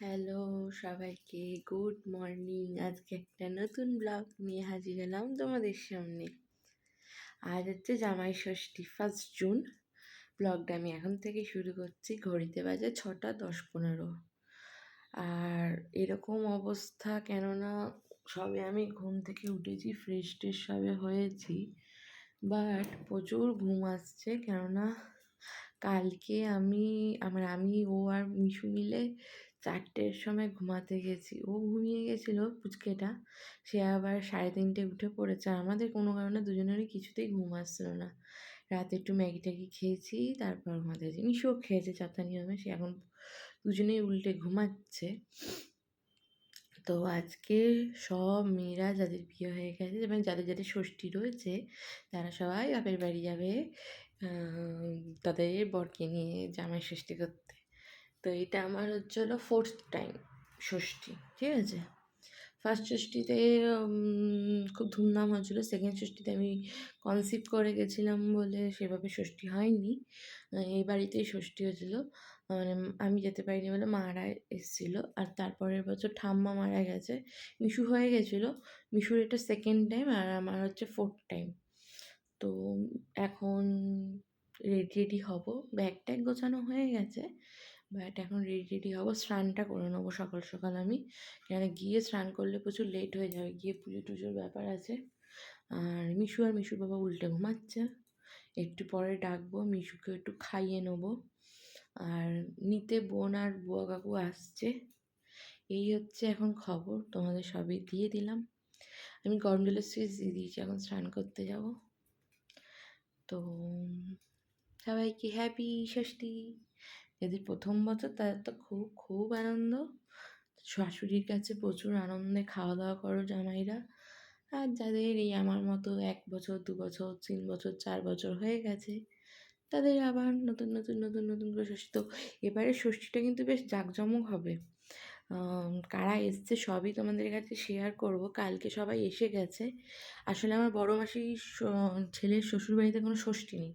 Hello সবাইকে, good morning. আজকে একটা নতুন ব্লগ নিয়ে হাজির হলাম তোমাদের সামনে। আজ হচ্ছে জামাই ষষ্ঠী ফার্স্ট জুন ব্লগটা আমি এখন থেকে শুরু করছি ঘড়িতে বাজে ছটা দশ পনেরো। আর এরকম অবস্থা কেননা সবে আমি ঘুম থেকে উঠেছি ফ্রেশ ট্রেশ সবে হয়েছি। বাট প্রচুর ঘুম আসছে কেননা কালকে আমি, আমার আমি, ও আর মিশু মিলে চারটের সময় ঘুমাতে গেছি। ও ঘুমিয়ে গেছিল পুচকেটা। সে আবার সাড়ে তিনটে উঠে পড়েছে। আর আমাদের কোনো কারণে দুজনেরই কিছুতেই ঘুম আসছিল না। রাতে একটু ম্যাগি ট্যাগি খেয়েছি, তারপর ঘুমাতে গেছি। খেয়েছে যথা নিয়মে, সে এখন দুজনেই উল্টে ঘুমাচ্ছে। তো আজকে সব মেয়েরা যাদের বিয়ে হয়ে গেছে এবং যাদের যাদের ষষ্ঠী রয়েছে, তারা সবাই বাপের বাড়ি যাবে তাদের বরকে নিয়ে জামাই ষষ্ঠী করতে। তো এটা আমার হচ্ছে হলো ফোর্থ টাইম ষষ্ঠী, ঠিক আছে? ফার্স্ট ষষ্ঠীতে খুব ধুমধাম হয়েছিলো। সেকেন্ড ষষ্ঠীতে আমি কনসিভ করে গেছিলাম বলে সেভাবে ষষ্ঠী হয়নি। এই বাড়িতেই ষষ্ঠী হয়েছিলো। মানে আমি যেতে পারিনি বলে মারা এসেছিল। আর তারপরের বছর ঠাম্মা মারা গেছে। মিশু হয়ে গেছিল। মিশুর এটা সেকেন্ড টাইম আর আমার হচ্ছে ফোর্থ টাইম তো এখন রেডি রেডি হব। ব্যাগ ট্যাগ গোছানো হয়ে গেছে। বাট এখন রেডি রেডি হব, স্নানটা করে নেব সকাল সকাল আমি। কেন গিয়ে স্নান করলে প্রচুর লেট হয়ে যাবে, গিয়ে পুজো টুজোর ব্যাপার আছে। আর মিশু আর মিশুর বাবা উল্টে ঘুমাচ্ছে। একটু পরে ডাকবো, মিশুকে একটু খাইয়ে নেব। আর নিতে বোন আর বুয়া কাকু আসছে। এই হচ্ছে এখন খবর, তোমাদের সবই দিয়ে দিলাম। আমি গরম জলের সুইচ দিয়ে দিয়েছি, এখন স্নান করতে যাব। তো, সবাইকে হ্যাপি ষষ্ঠী। যাদের প্রথম বছর তাদের তো খুব খুব আনন্দ। শাশুড়ির কাছে প্রচুর আনন্দে খাওয়া দাওয়া করো জামাইরা। আর যাদের এই আমার মতো এক বছর, দু বছর, তিন বছর, চার বছর হয়ে গেছে, তাদের আবার নতুন নতুন নতুন নতুন করে ষষ্ঠী। তো এবারে ষষ্ঠীটা কিন্তু বেশ জাঁকজমক হবে। কারা এসছে সবই তোমাদের কাছে শেয়ার করব। কালকে সবাই এসে গেছে। আসলে আমার বড় মাসির ছেলের শ্বশুরবাড়িতে কোনো ষষ্ঠী নেই।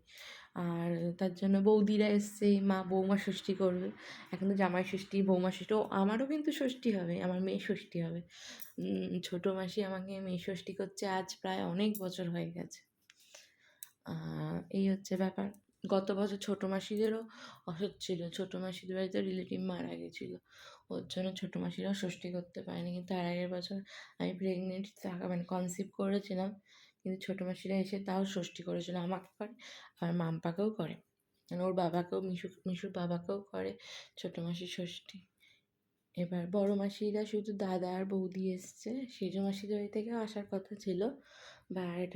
আর তার জন্য বৌদিরা এসছে, মা বৌমা ষষ্ঠী করবে। এখন তো জামাই ষষ্ঠী, বৌমা ষষ্ঠী, ও আমারও কিন্তু ষষ্ঠী হবে, আমার মেয়ে ষষ্ঠী হবে। ছোটো মাসি আমাকে মেয়ে ষষ্ঠী করছে আজ প্রায় অনেক বছর হয়ে গেছে। এই হচ্ছে ব্যাপার। গত বছর ছোটো মাসিদেরও অসুখ ছিল, ছোটো মাসিদের বাড়িতে রিলেটিভ মারা গেছিল। ওর জন্য ছোটো মাসিরাও ষষ্ঠী করতে পারেনি, কিন্তু তার আগের বছর আমি প্রেগনেন্ট থাকা মানে কনসিভ করেছিলাম। কিন্তু ছোটো মাসিরা এসে তাও ষষ্ঠী করেছিল আমাকে করে, আর মাম্পাকেও করে। মানে ওর বাবাকেও মিশু মিশুর বাবাকেও করে ছোটো মাসির ষষ্ঠী এবার বড় মাসিরা শুধু দাদা আর বৌদি এসছে, সেজ মাসিদের বাড়ি থেকেও আসার কথা ছিল। বাট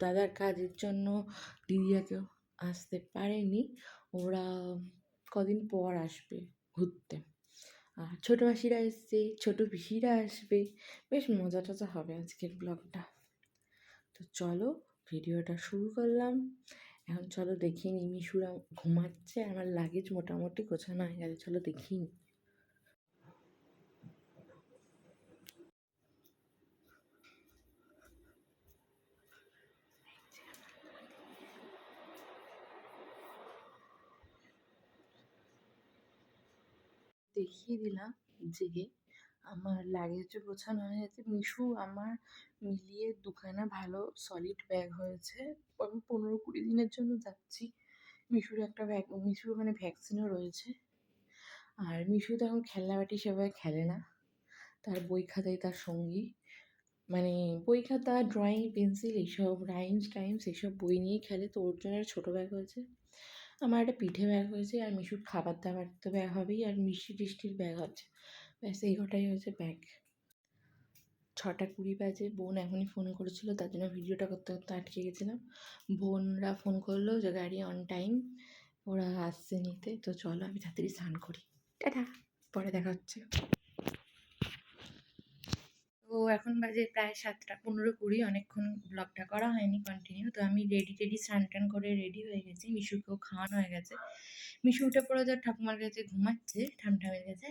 দাদার কাজের জন্য দিদিয়াকেও আসতে পারেনি। ওরা কদিন পর আসবে ঘুরতে। আর ছোটো মাসিরা এসছে, ছোটো পিসিরা আসবে। বেশ মজা টজা হবে আজকের ব্লগটা। তো চলো ভিডিওটা শুরু করলাম। এখন চলো দেখি নি, মিশুরা ঘুমাচ্ছে, আমার লাগেজ মোটামুটি গোছানো হয়ে গেছে, চলো দেখি নি। দেখিয়ে দিলাম যে আমার লাগেজও গোছানো হয়ে গেছে মিশু আমার মিলিয়ে দুখানা ভালো সলিড ব্যাগ হয়েছে। আমি পনেরো কুড়ি দিনের জন্য যাচ্ছি। মিশুর একটা ভ্যাক মিশুর ওখানে ভ্যাকসিনও রয়েছে। আর মিশু তো এখন খেলনাবাটি সেভাবে খেলে না। তার বই খাতাই তার সঙ্গী। মানে বই খাতা ড্রয়িং পেন্সিল এইসব রাইমস টাইমস এইসব বই নিয়েই খেলে। তো ওর জন্য ছোটো ব্যাগ হয়েছে। আমার একটা পিঠে ব্যাগ হয়েছে। আর মিশুর খাবার দাবার তো ব্যাগ হবেই। আর মিষ্টি টিষ্টির ব্যাগ আছে ব্যাস, এই কটাই হয়েছে ব্যাগ। ছটা কুড়ি বাজে, বোন এখনই ফোন করেছিল, তার জন্য ভিডিওটা করতে করতে আটকে গেছিলাম। বোনরা ফোন করল যে, গাড়ি অন টাইম ওরা আসছে নিতে, তো চলো আমি তাড়াতাড়ি স্নান করি। টাটা, পরে দেখা হচ্ছে। তো এখন বাজে প্রায় সাতটা, পনেরো কুড়ি, অনেকক্ষণ ব্লগটা করা হয়নি কন্টিনিউ তো আমি রেডি টেডি স্নান টান করে রেডি হয়ে গেছি। মিশুকেও খাওয়ানো হয়ে গেছে। মিশু উঠে পড়ে যা ঠাকুমার কাছে ঘুমাচ্ছে ঠামঠামের কাছে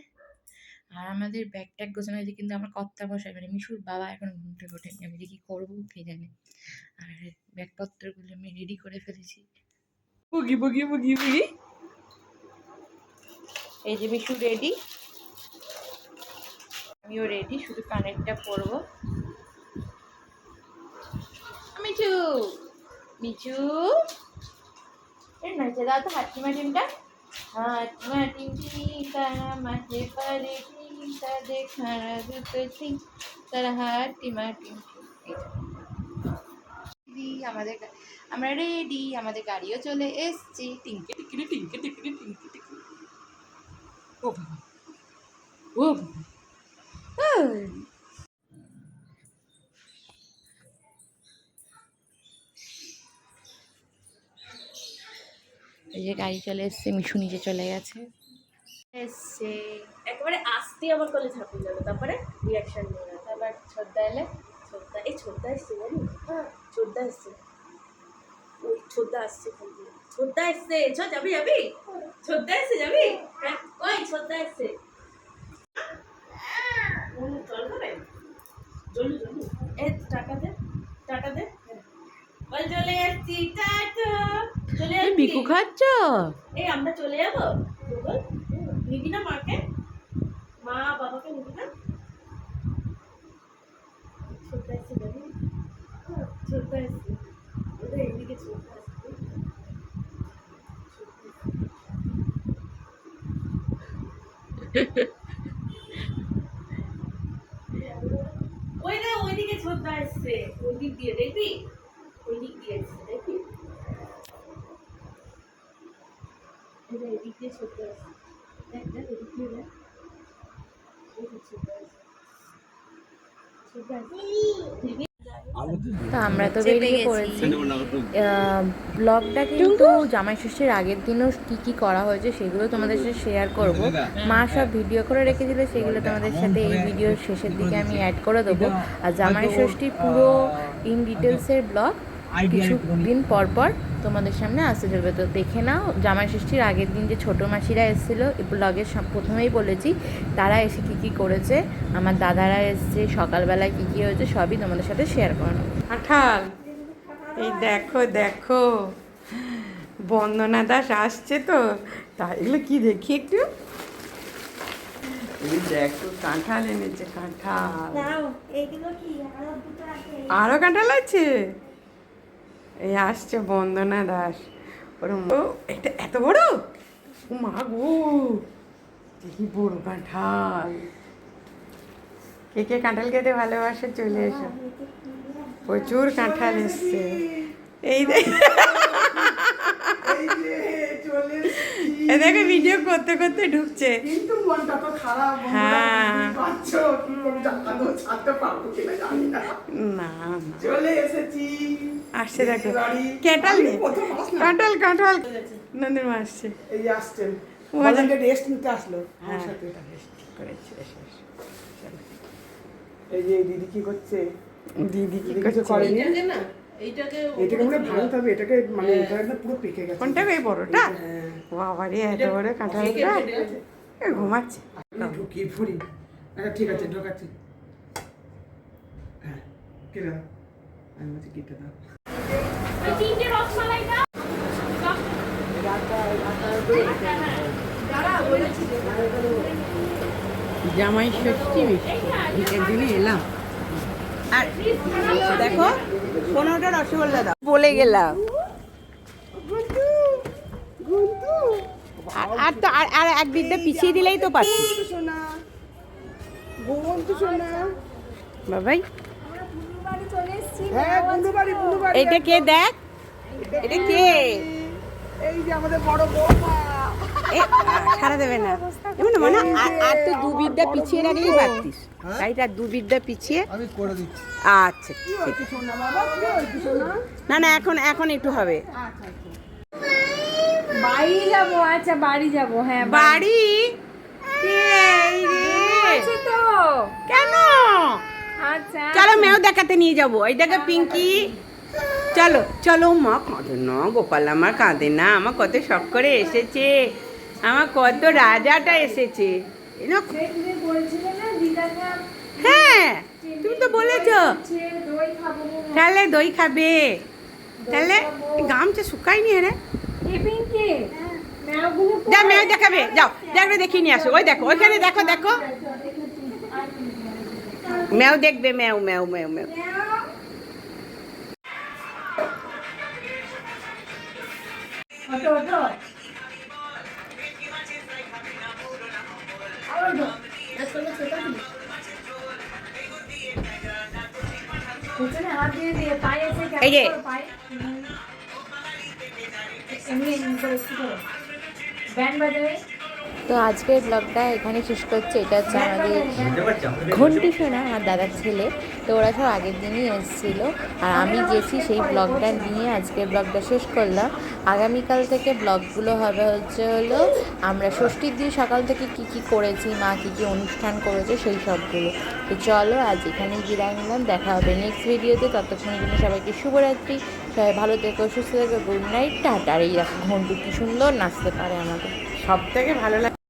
আর আমাদের ব্যাগ ট্যাগ গোছানো হয়েছে কিন্তু আমার কর্তা বসায় মানে মিশুর বাবা এখন ঘুম থেকে ওঠেনি। আমি যে করব কে জানে। আর ব্যাগপত্রগুলো আমি রেডি করে ফেলেছি। বুগি বুগি বুগি এই যে মিশু রেডি আমিও রেডি শুধু কানেরটা পরবো। মিচু মিচু। এর নাচে দাও তো হাট্টিমা টিমটা মাঝে পারে টিম তাদের খানা দুটো সিং তারা হাট্টিমা টিম রেডি আমাদের আমরা রেডি আমাদের গাড়িও চলে এসছি টিঙ্কে টিকিরি টিঙ্কে টিকিরি টিঙ্কে টিকিরি ও বাবা ও বাবা ওই। এই যে গাড়ি চলে এসছে মিশু নিচে চলে গেছে। এসছে। একেবারে আসতে আমার কলে ঝাঁপিয়ে যাবে তারপরে রিয়াকশন নিয়ে তারপর ছোদ্দা এলে ছোদ্দা এই ছোদ্দা এসছে জানি? হ্যাঁ ছোদ্দা এসছে। ওই ছোদ্দা আসছে ছোদ্দা এসছে চ যাবি যাবি? ছোদ্দা এসছে, যাবি? হ্যাঁ ওই ছোদ্দা এসছে। জল খাবে? টাকা দে টাকা দে। হ্যাঁ। বল চলে এসছি টাটা। চলে এসছি বিকু খাচ্ছ? এই আমরা চলে যাব। বল নিবি না মাকে? মা বাবাকে নিবি না? ছোট আছে যাবি ছোট আছে ওটা এদিকে ছোট আছে ওই না ওইদিকে ছোট আসছে ওই দিক দিয়ে দেখবি? ওই দিক দিয়ে আসছে দেখবি এই যে এদিক দিয়ে এদিক দিয়ে দেখ ছোট আসছে তো আমরা তো বেরিয়ে পড়েছি। ব্লগটা কিন্তু জামাই ষষ্ঠীর আগের দিনও কি কি করা হয়েছে সেগুলো তোমাদের সাথে শেয়ার করব। মা সব ভিডিও করে রেখেছিল সেগুলো তোমাদের সাথে এই ভিডিওর শেষের দিকে আমি অ্যাড করে দেবো। আর জামাই ষষ্ঠী পুরো ইন ডিটেলসের ব্লগ কিছু দিন পর পর তোমাদের সামনে আসতে চলবে। তো দেখে নাও জামাই ষষ্ঠীর আগের দিন যে ছোটো মাসিরা এসেছিল ব্লগের প্রথমেই বলেছি তারা এসে কী কী করেছে আমার দাদারা এসছে সকালবেলায় কী কী হয়েছে সবই তোমাদের সাথে শেয়ার করে নেব। আঠাল এই দেখো দেখো বন্দনা দাস আসছে তো তাই এগুলো কি দেখি একটু? এই দেখো কাঁঠাল এনেছে কাঁঠাল। আরও কাঁঠাল আছে? এই আসছে বন্দনা দাস ওর ও এটা এত বড়? ও মা গো দেখি বড় কাঁঠাল। কে কে কাঁঠাল খেতে ভালোবাসে চলে এসো। প্রচুর কাঁঠাল এসছে। এই দেখ ভিডিও করতে করতে ঢুকছে। কিন্তু মনটা তো খারাপ হ্যাঁ। না না। চলে এসেছি। আসছে দেখো। বাড়ি। কাঁঠাল। কাঁঠাল আসছে। এই যে আসছেন। ও আচ্ছা। রেস্ট নিতে আসলো। আমার হ্যাঁ। সাথে ঠিক করেছে। এই যে দিদি কি করছে? দিদি কি করছে? করেনি? এইটাকে না এইটাকে এটাকে ভাঙতে হবে। এটাকে মানে এটা একদম পুরো পেকে গেছে। কোনটা এই বড়টা? হ্যাঁ। বাবারে এত বড় কাঁঠালটা এ ঘুমাচ্ছে। ফুরি আচ্ছা ঠিক আছে ঢোকাচ্ছি। হ্যাঁ আমি বলছি কেটে দাও। জামাই ষষ্ঠী বিকেল দিনে এলাম। আর দেখো পনেরোটা রসগোল্লা দাও। বলে গেলাম। আর- আর তো আর আর এক দিকটা পিছিয়ে দিলেই তো পাচ্ছি বাবাই হ্যাঁ বুনু বাড়ি বুনু বাড়ি এটা কে দেখ? এটা কে? এই যে আমাদের বড় বৌমা। এ, দেবে না। এমন মানে আর আর তো দু বিদ্যা পিছিয়ে রাখলেই পারতিস গাড়িটা দু বিদ্যা পিছিয়ে আমি করে দিচ্ছি। আচ্ছা না না এখন এখন একটু হবে। বাড়ি যাব আচ্ছা বাড়ি যাব হ্যাঁ বাড়ি। এই রে? তো? কেন? আচ্ছা চলো মেয়েও দেখাতে নিয়ে যাব। এই দেখো পিঙ্কি। চলো। চলো মা কাঁদে না গোপাল আমার কাঁদে না আমার কত শখ করে এসেছে। আমার কত রাজাটা এসেছে। হ্যাঁ তুমি তো বলেছ। তাহলে দই খাবে। তাহলে গামছা শুকায়নি রে ম্যাওগুলো যা মেয়ে দেখাবে যাও। দেখবে দেখিয়ে নিয়ে আসো। ওই দেখো ওইখানে দেখো দেখো। ম্যাও দেখবে ম্যাও ম্যাও ম্যাও ম্যাও ওটো ওটো পেছনে হাত দিয়ে দিয়ে পায়ে এসে ক্যাচ এই যে। করো, পায়ে। হুম। এমনি এমনি করে একটু করো ব্যান্ড বাজাবে তো আজকের ব্লগটা এখানে শেষ করছে এটা হচ্ছে আমাদের ঘন্টু সোনা আমার দাদার ছেলে। তো ওরা সব আগের দিনই এসেছিল। আর আমি গেছি সেই ব্লগটা নিয়ে আজকের ব্লগটা শেষ করলাম। আগামীকাল থেকে ব্লগগুলো হবে হচ্ছে হলো আমরা ষষ্ঠীর দিন সকাল থেকে কি কি করেছি মা কী কী অনুষ্ঠান করেছে সেই সবগুলো। তো চলো আজ এখানেই বিদায় নিলাম। দেখা হবে নেক্সট ভিডিওতে ততক্ষণের জন্য সবাইকে শুভরাত্রি। সবাই ভালো থেকো সুস্থ থেকো গুড নাইট টাটা। আর এই দেখো ঘন্টু কি সুন্দর নাচতে পারে আমাদের। সব থেকে ভালো লাগে